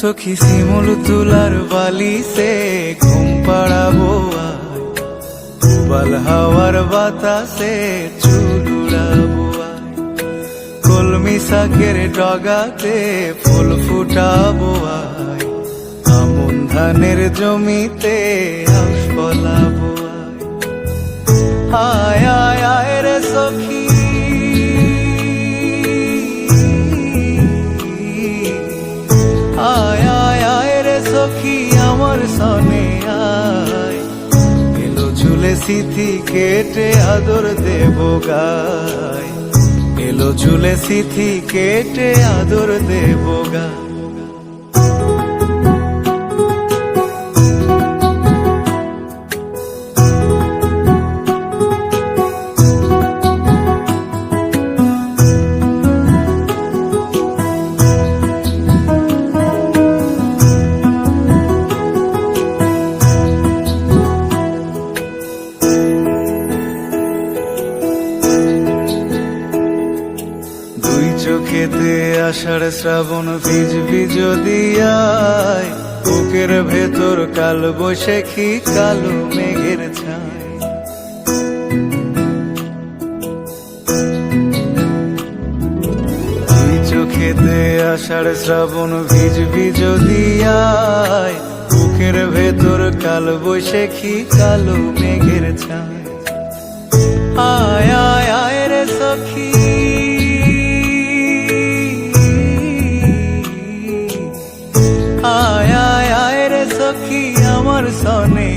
সখী শিমুল তুলার বালিতে ঘুম পাড়াবো বাল হাওয়ার বাতাসে চুল কলমি শাকের ডগাতে ফুল ফুটাবো আয়। আমন ধানের জমিতে আশ ফলাবো আয়। আয় আয় রে সখী। আয় আয় আয় রে সখী, আমার সনে আয়। এলো চুলে সিথি কেটে আদর দেব গায়। এলো চুলে সিথি কেটে আদর দেব চোখেতে আষাঢ় শ্রাবণ ভিজবি যদি আয় বুকের ভেতর কাল বৈশাখী, কালো মেঘের ছায়। চোখেতে আষাঢ় শ্রাবণ ভিজবি যদি আয় বুকের ভেতর কাল বৈশাখী, কালো মেঘের ছায়। আয় আয় আয় রে সখী সখী আমার সনে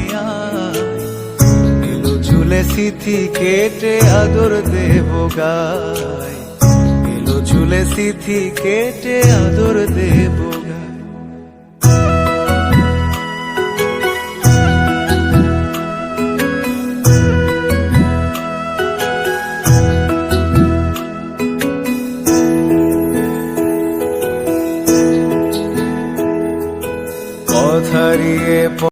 এলো চুলে সিথি কেটে আদর দেব গায়। এলো ঝুলে সিথি কেটে আদর দেব